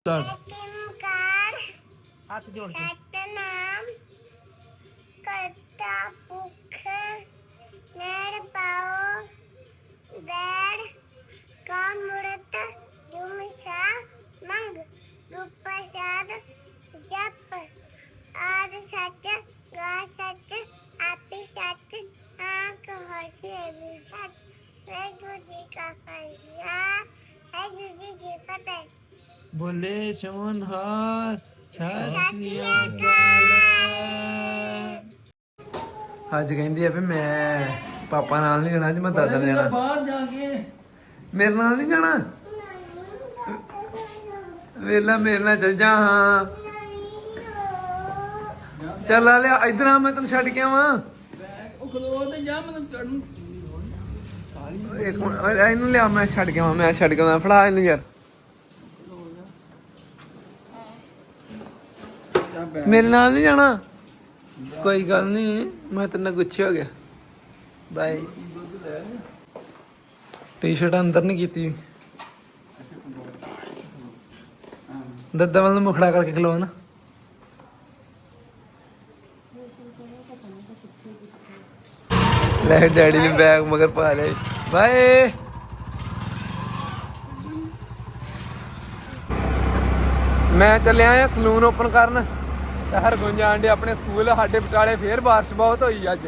Start ਕਾਰ। ਹੱਥ ਜੋੜ ਕੇ। ਸਤਨਾਮ ਕਰਤਾ ਪੁਖ ਨਰ ਪਾਓ। ਬੈੜ ਕਾਮੜਤ। ਜੁਮਸ਼ਾ ਮੰਗ। ਗੁਪਸ਼ਾਦ। ਜਪ। ਆਦ ਸੱਚ। ਗਾ ਸੱਚ। ਆਪੇ ਸੱਚ। ਆਖ ਹੋਸ਼ੇ ਵੀ ਸੱਚ। ਵਾਹਿਗੁਰੂ ਜੀ ਕਾ ਖਾਲਸਾ। ਵਾਹਿਗੁਰੂ ਜੀ ਕੀ ਫਤਿਹ। ਬੋਲੇ ਸੋਨਹਾਰ ਸ਼੍ਰੀ ਅੱਜ ਕਹਿੰਦੀ ਆ ਵੀ ਮੈਂ ਪਾਪਾ ਨਾਲ ਨਹੀਂ ਜਾਣਾ ਅੱਜ ਮੈਂ ਦਾਦਾ ਨਾਲ ਜਾਣਾ। ਬਾਹਰ ਜਾ ਕੇ। ਮੇਰੇ ਨਾਲ ਨਹੀਂ ਜਾਣਾ? ਵੇਲਾ ਮੇਰੇ ਨਾਲ ਚੱਲ ਜਾ ਹਾਂ। ਚੱਲ ਆ ਲਿਆ ਇਧਰ ਆ ਮੈਂ ਤੈਨੂੰ ਛੱਡ ਕੇ ਆਵਾਂ। ਉਹ ਖਲੋ ਤੇ ਜਾ ਮੈਨੂੰ ਚੜਨ ਇੱਕ ਮਿੰਟ ਇਹਨੂੰ ਲਿਆ ਮੈਂ ਛੱਡ ਕੇ ਆਵਾਂ ਮੈਂ ਛੱਡ ਕੇ ਆਵਾਂ ਫੜਾ ਇਹਨੂੰ ਯਾਰ। ਮੇਰੇ ਨਾਲ ਨਹੀਂ ਜਾਣਾ। ਕੋਈ ਗੱਲ ਨਹੀਂ, ਮੈਂ ਤੇਰੇ ਨਾਲ ਗੁੱਸੇ ਹੋ ਗਿਆ। ਬਾਏ ਟੀ-ਸ਼ਰਟ ਅੰਦਰ ਨਹੀਂ ਕੀਤੀ। ਦੱਦਾ ਵੱਲ ਨੂੰ ਮੁਖੜਾ ਕਰਕੇ ਖਲੋ ਨਾ। ਲੈ ਡੈਡੀ ਨੇ ਬੈਗ ਮਗਰ ਪਾ ਲਿਆ। ਬਾਏ ਮੈਂ ਚੱਲਿਆ ਆ ਸਲੂਨ ਓਪਨ ਕਰਨ। ਹਰਗੁਣ ਜਾਣ ਦੇ ਆਪਣੇ ਸਕੂਲ ਸਾਡੇ ਬਟਾਲੇ ਫੇਰ ਬਾਰਿਸ਼ ਬਹੁਤ ਹੋਈ ਅੱਜ।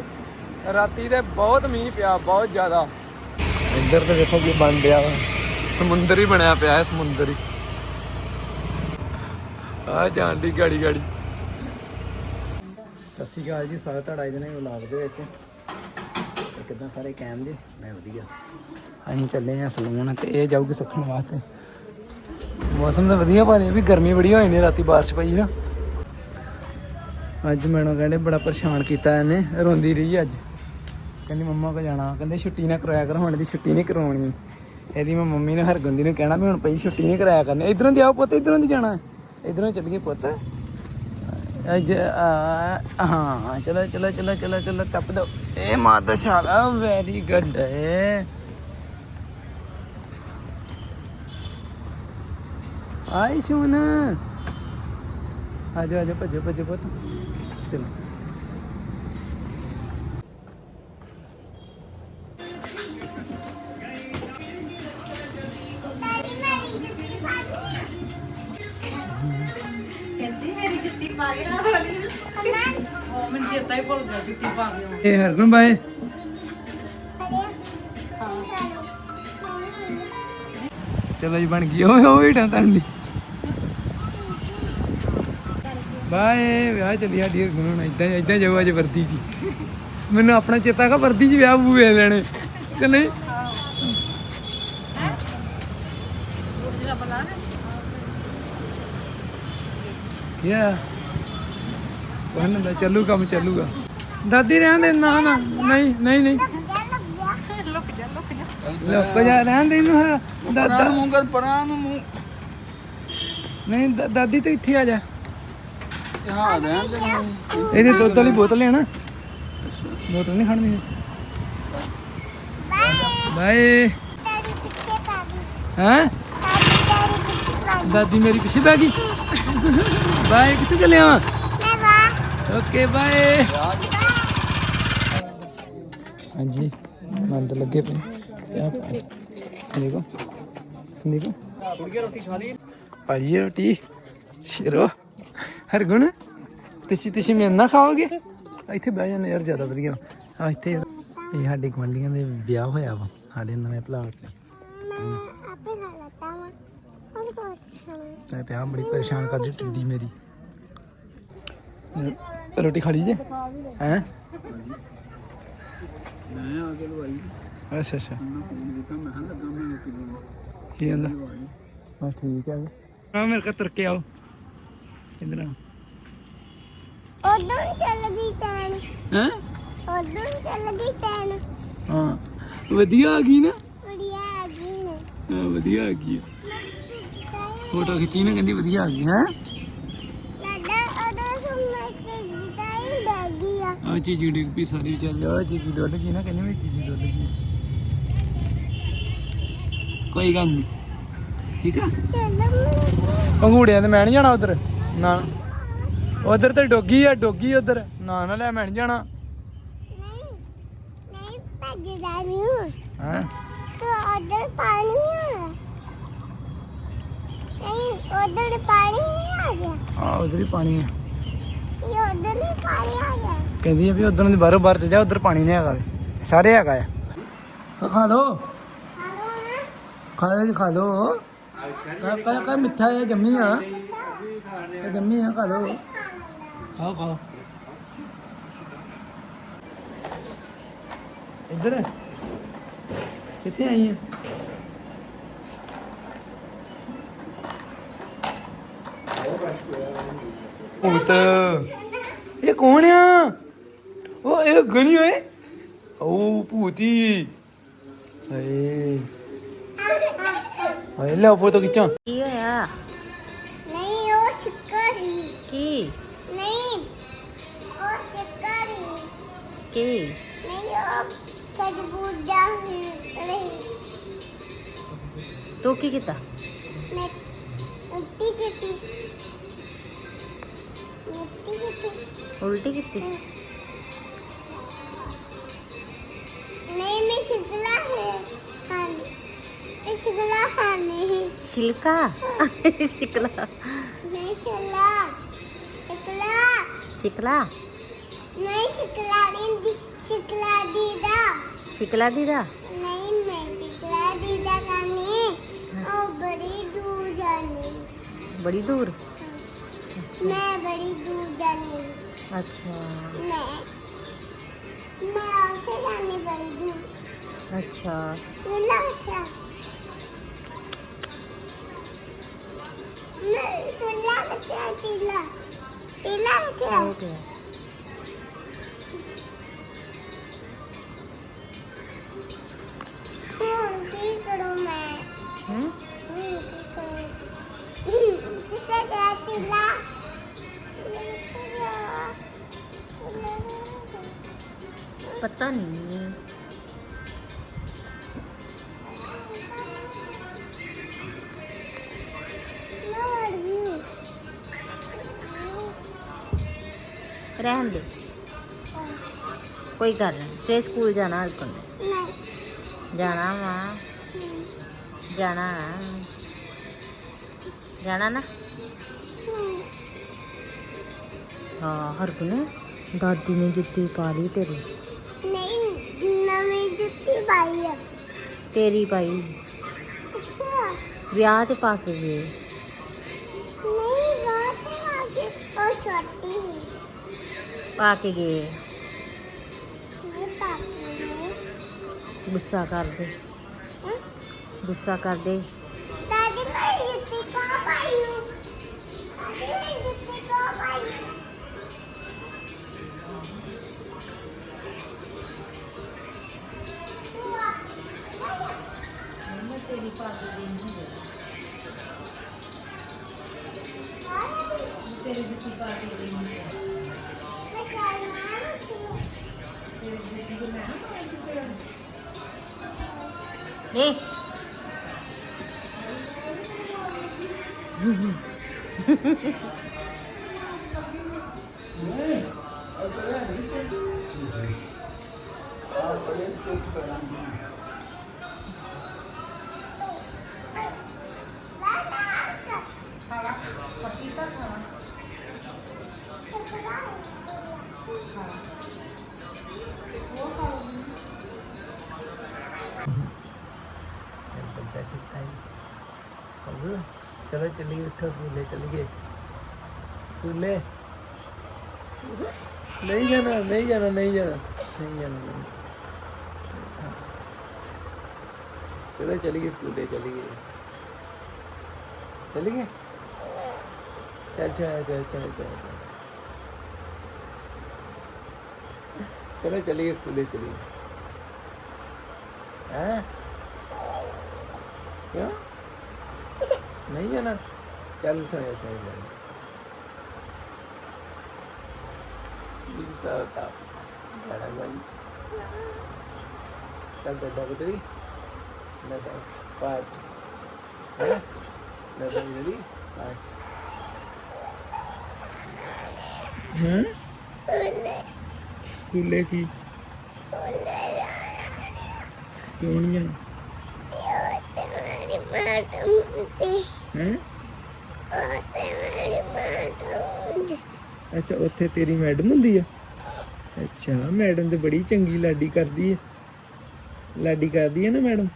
ਰਾਤੀ ਤੇ ਬਹੁਤ ਮੀਂਹ ਪਿਆ ਬਹੁਤ ਜ਼ਿਆਦਾ। ਇੱਧਰ ਤੇ ਦੇਖੋ ਕੀ ਬਣ ਰਿਹਾ ਵਾ। ਸਮੁੰਦਰ ਹੀ ਬਣਿਆ ਪਿਆ ਹੈ ਸਮੁੰਦਰ ਹੀ। ਆ ਜਾਣ ਦੀ ਗਾੜੀ ਗਾੜੀ। ਸਤਿ ਸ਼੍ਰੀ ਅਕਾਲ ਜੀ ਸਾਰਾ ਤੁਹਾਡਾ ਇਹਦੇ ਨਾਲ ਵਲੌਗ ਦੇ ਵਿੱਚ। ਤੇ ਕਿਦਾਂ ਸਾਰੇ ਕੈਮ ਜੀ? ਮੈਂ ਵਧੀਆ। ਅਸੀਂ ਚੱਲੇ ਆ ਸਲੂਨ ਤੇ ਇਹ ਜਾਊਗੀ ਸਿੱਖਣ ਵਾਸਤੇ। ਮੌਸਮ ਤਾਂ ਵਧੀਆ ਪਰ ਇਹ ਵੀ ਗਰਮੀ ਬੜੀ ਹੋਈ ਨੇ ਰਾਤੀ ਬਾਰਿਸ਼ ਪਈ ਨਾ ਅੱਜ ਮੈਨੂੰ ਕਹਿੰਦੇ ਬੜਾ ਪਰੇਸ਼ਾਨ ਕੀਤਾ ਇਹਨੇ, ਰੋਂਦੀ ਰਹੀ ਅੱਜ। ਕਹਿੰਦੀ ਮੰਮਾ ਕੋ ਜਾਣਾ ਕਹਿੰਦੇ ਛੁੱਟੀ ਨਾ ਕਰਾਇਆ ਕਰ, ਹੁਣ ਦੀ ਛੁੱਟੀ ਨਹੀਂ ਕਰਾਉਣੀ। ਇਹਦੀ ਮੈਂ ਮੰਮੀ ਨੇ ਹਰਗੁੰਦੀ ਨੂੰ ਕਹਿਣਾ ਵੀ ਹੁਣ ਪਈ ਛੁੱਟੀ ਨਹੀਂ ਕਰਾਇਆ ਕਰਨੀ। ਇਧਰੋਂ ਦੀ ਆਓ ਪੁੱਤ, ਇਧਰੋਂ ਦੀ ਜਾਣਾ। ਇਧਰੋਂ ਚੱਲ ਪੁੱਤ। ਅੱਜ ਹਾਂ, ਚਲੋ ਚਲੋ ਚਲੋ ਚਲੋ ਚਲੋ ਟੱਪ ਦੋ। ਇਹ ਮਾਦਸ਼ਾਲਾ ਵੈਰੀ ਗੁੱਡ ਹੈ ਆਈ ਸੁਣ ਆਜੋ ਆਜੋ ਭੱਜੋ ਭੱਜੋ ਪੁੱਤ। ਚਲੋ ਮੈਨੂੰ ਚੇਤਾ ਹੀ ਭੁੱਲ ਗਿਆ ਜੁੱਤੀ ਪਾ ਕੇ ਆਉਣਾ। ਇਹ ਹਰਗੁਣ ਬਾਏ। ਚਲੋ ਜੀ ਬਣ ਗਈ। ਓਏ ਓਏ ਢਾਂ ਤਣ ਲਈ ਬਾਏ ਵਿਆਹ ਚੱਲੀ ਸਾਡੀ ਹਰਗੁਣ ਹੁਣ ਇਦਾਂ ਇਦਾਂ ਜਾਊ ਅੱਜ ਵਰਦੀ ਜੀ। ਮੈਨੂੰ ਆਪਣਾ ਚੇਤਾ ਕਾ ਵਰਦੀ ਜੀ ਵਿਆਹ ਬੂ ਵੇਖ ਲੈਣੇ ਕਿ ਨਹੀਂ? ਯਾ ਕੋਣ ਦਾ ਚੱਲੂ ਕੰਮ ਚੱਲੂਗਾ। ਦਾਦੀ ਰਹਿਣ ਦੇ ਨਾ ਨਾ ਨਹੀਂ ਨਹੀਂ ਨਹੀਂ। ਲੁੱਕ ਜਾ ਲੁੱਕ ਜਾ ਲੋਕ ਜਾ ਰਹਿਣ ਦੇ ਇਹਨੂੰ। ਦਾਦਾ। ਮੂੰਹ ਕਰ ਪਰਾਂ ਨੂੰ ਨਹੀਂ ਦਾਦੀ ਤੇ ਇੱਥੇ ਆ ਜਾ। ਹਾਂ, ਰਹਿਣ ਦੇ ਇਹਦੇ ਦੁੱਧ ਵਾਲੀ ਬੋਤਲ ਹੈ ਨਾ ਬੋਤਲ ਨਹੀਂ ਖੜਨੀ। ਬਾਏ। ਤੇਰੀ ਪਿੱਛੇ ਪਾ ਗਈ ਹਾਂ? ਤੇਰੀ ਪਿੱਛੇ ਪਾ ਗਈ ਦਾਦੀ ਮੇਰੀ ਪਿੱਛੇ ਬੈ ਗਈ। ਬਾਏ, ਕਿੱਥੇ ਚੱਲਿਆ? ਵਾਂ ਮੈਂ ਵਾ ਓਕੇ, ਬਾਏ। ਹਾਂਜੀ ਨੰਦ ਲੱਗੇ ਪਏ। ਕਿਆ ਸੰਦੀਪ। ਸੰਦੀਪ। ਕੁੜੀਆਂ ਰੋਟੀ ਖਾ ਲਈ? ਭਾਜੀ ਰੋਟੀ। ਸ਼ੇਰੋ। ਹਰਗੁਣ ਤੁਸੀਂ ਤੁਸੀਂ ਮੇਰੇ ਨਾਲ ਖਾਓਗੇ? ਇੱਥੇ ਬਹਿ ਜਾਂਦੇ ਯਾਰ, ਜ਼ਿਆਦਾ ਵਧੀਆ। ਆ ਇੱਥੇ ਇਹ ਸਾਡੇ ਗੁਆਂਢੀਆਂ ਦੇ ਵਿਆਹ ਹੋਇਆ ਵਾ, ਸਾਡੇ ਨਵੇਂ ਪਲਾਟ 'ਚ। ਆਪੇ ਖਾ ਲੈਤਾ ਹਾਂ ਹੋਰ ਕੁਝ ਤੇ ਆ ਬੜੀ ਪਰੇਸ਼ਾਨ ਕਰਦੀ ਟਿੱਡੀ ਮੇਰੀ। ਰੋਟੀ ਖਾ ਲਈ ਜੇ? ਹੈ? ਮੈਂ ਆ ਕੇ ਲਵਾਈ ਅੱਛਾ ਅੱਛਾ। ਕੀ ਕਹਿੰਦਾ? ਹਾਂ ਠੀਕ ਹੈ ਆ ਮੇਰੇ ਕੋਲ ਤੁਰ ਆਓ। ਇਧਰ ਆ? ਉਦੋਂ ਚੱਲ ਗਈ ਤੈਨ ਹੈ? ਉਦੋਂ ਚੱਲ ਗਈ ਤੈਨ ਹਾਂ। ਵਧੀਆ ਆ ਗਈ ਨਾ? ਵਧੀਆ ਆ ਗਈ ਨੇ। ਹਾਂ ਵਧੀਆ ਆ ਗਈ ਫੋਟੋ ਖਿੱਚੀ ਨਾ ਕਹਿੰਦੀ ਵਧੀਆ ਆ ਗਈ ਹੈ? ਆ। ਚੀਜ਼ੀ ਡਿੱਗ ਪਈ ਸਾਰੀ ਚੱਲ ਆ ਚੀਜ਼ੀ ਡੁੱਲ ਗਈ ਨਾ ਕਹਿੰਦੀ ਮੇਰੀ ਚੀਜ਼ੀ ਡੁੱਲ ਗਈ। ਕੋਈ ਗੱਲ ਨਹੀਂ ਠੀਕ ਆ? ਪੰਗੂੜਿਆਂ ਤੇ ਮੈਂ ਨਹੀਂ ਜਾਣਾ ਉਧਰ। ਨਾ। ਉਧਰ ਤੇ ਡੋਗੀ ਆ ਡੋਗੀ ਉਧਰ। ਨਾ ਨਾ ਲੈ ਮੈਂ ਨਹੀਂ ਜਾਣਾ। ਨਹੀਂ ਨਹੀਂ ਭੱਜਦਾ ਨਹੀਂ ਹੈ? ਤੋ ਉਧਰ ਪਾਣੀ ਆ। ਨਹੀਂ ਉਧਰ ਪਾਣੀ ਨਹੀਂ ਆ ਗਿਆ। ਆ ਉਧਰ ਹੀ ਪਾਣੀ ਆ। ਇਹ ਉਧਰ ਨਹੀਂ ਪਾਣੀ ਆ ਗਿਆ। ਕਹਿੰਦੀ ਆ ਵੀ ਉਧਰ ਦੀ ਬਾਹਰੋਂ ਬਾਹਰ ਚ ਜਾ ਉਧਰ ਪਾਣੀ ਨਹੀਂ ਹੈਗਾ। ਸਾਰੇ ਹੈਗਾ ਆ। ਖਾ- ਖਾ ਲੋ ਖਾ ਲੋ ਖਾ ਲੋ ਕਾ ਕਾ ਮਿੱਠਾ ਹੈ ਜੰਮੀ ਆ। ਇਹ ਜੰਮੀ ਆ ਖਾ ਲੋ ਖਾਓ ਖਾਓ। ਇੱਧਰ? ਕਿੱਥੇ ਆਈ ਹੈ ਭੂਤ। ਇਹ ਕੌਣ ਆ? ਉਹ ਇਹ ਗਣੀ ਓਏ। ਉਹ ਭੂਤੀ। ਹਏ। ਹਏ ਲੈ ਫੋਟੋ ਖਿੱਚਾਂ। ਕੀ ਹੋਇਆ? ਨਹੀਂ ਉਹ ਸ਼ਿਕਾਰੀ ਕੀ? ਕੀ? ਨਹੀਂ ਉਹ ਕਦਬੂਦਾ ਨਹੀਂ ਤੂੰ ਕੀ ਕੀਤਾ? ਮੈਂ ਉੱਤੀ ਕੀਤੀ ਮਿੱਟੀ ਕੀਤੀ ਉਲਟੀ ਕੀਤੀ? ਨਹੀਂ ਮੈਂ ਸ਼ਿਕਲਾ ਹੈ ਹਾਂ ਇਹ ਸ਼ਿਕਲਾ ਹੈ ਨਹੀਂ ਛਿਲਕਾ। ਛਿਕਲਾ ਨਹੀਂ ਸ਼ਿਕਲਾ ਸ਼ਿਕਲਾ ਛਿਕਲਾ ਨਹੀਂ ਸ਼ਿਕਲਾ ਦੀ ਸ਼ਿਕਲਾ ਦੀ ਦਾ ਛਿਕਲਾ ਦੀ ਦਾ ਨਹੀਂ ਮੈਂ ਸ਼ਿਕਲਾ ਦੀ ਦਾ ਕਰਨੀ ਉਹ ਬੜੀ ਦੂਰ ਜਾਣੀ ਬੜੀ ਦੂਰ ਅੱਛਾ ਮੈਂ ਬੜੀ ਦੂਰ ਜਾਣੀ ਅੱਛਾ ਮੈਂ ਮੈਂ ਉੱਥੇ ਜਾਣੀ ਬੜੀ ਦੂਰ ਅੱਛਾ ਇਹ ਲੱਖਿਆ ਨਹੀਂ ਤੂੰ ਲੱਖਿਆ ਤੀਲਾ ਤੀਲਾ ਪਤਾ ਨਹੀਂ। ਰਹਿਣ ਦੇ। ਕੋਈ ਗੱਲ ਨਹੀਂ। ਸਵੇਰੇ ਸਕੂਲ ਜਾਣਾ ਹਰ ਕੋਲ ਜਾਣਾ ਵਾ। ਜਾਣਾ। ਜਾਣਾ ਨਾ। ਹਾਂ ਹਰ ਕੋਲ ਦਾਦੀ ਨੇ ਜੁੱਤੀ ਪਾ ਲਈ ਤੇਰੀ। ਪਾਈ ਆ। ਤੇਰੀ ਪਾਈ। ਅੱਛਾ ਵਿਆਹ ਤੇ ਪਾ ਕੇ ਗਏ ਨਹੀਂ ਬਾਤ ਆ ਕੇ ਉਹ ਛੋਟੀ ਸੀ। ਪਾ ਕੇ ਗਏ ਮੈਂ ਪਾਪੀ ਨੇ ਗੁੱਸਾ ਕਰਦੇ। ਹੈਂ? ਗੁੱਸਾ ਕਰਦੇ। ਦਾਦੀ ਮੈਂ ਜੁੱਤੀ ਕਾ ਪਾਈ ਹੂੰ? ए ਚਲੋ ਚੱਲੀਏ ਉੱਠੋ ਸਕੂਲੇ ਚੱਲੀਏ ਸਕੂਲੇ ਨਹੀਂ ਜਾਣਾ ਨਹੀਂ ਜਾਣਾ ਨਹੀਂ ਜਾਣਾ ਨਹੀਂ चलो चली उठो स्कूले चलिए। स्कूले? नहीं जाना नहीं जाना नहीं जाना नहीं जाना। चलो चलिए स्कूले चलिए। चलिए? चल चल चल चल चल। चलो चलिए स्कूले चलिए। हाँ? क्यों? ਨਹੀਂ ਹੈ ਨਾ ਚੱਲ ਸੋਇਆ ਚਾਹੀਦਾ ਬਿਲਕੁਲ ਤਾਂ ਬੜਾ ਗਈ ਤਾਂ ਤੇ ਨਾ ਤਾਂ ਪਾਟ ਨਾ ਤਾਂ ਮੇਰੀ ਹੂੰ? ਸਕੂਲੇ ਕੀ? ਕਿਉਂ ਨਹੀਂ ਜਾਣਾ? मुझे ਅੱਛਾ, ਉੱਥੇ ਤੇਰੀ ਮੈਡਮ ਹੁੰਦੀ ਆ? ਅੱਛਾ, ਮੈਡਮ ਤੇ ਬੜੀ ਚੰਗੀ ਲਾਡੀ ਕਰਦੀ ਹੈ ਲਾਡੀ ਕਰਦੀ ਹੈ ਨਾ ਮੈਡਮ?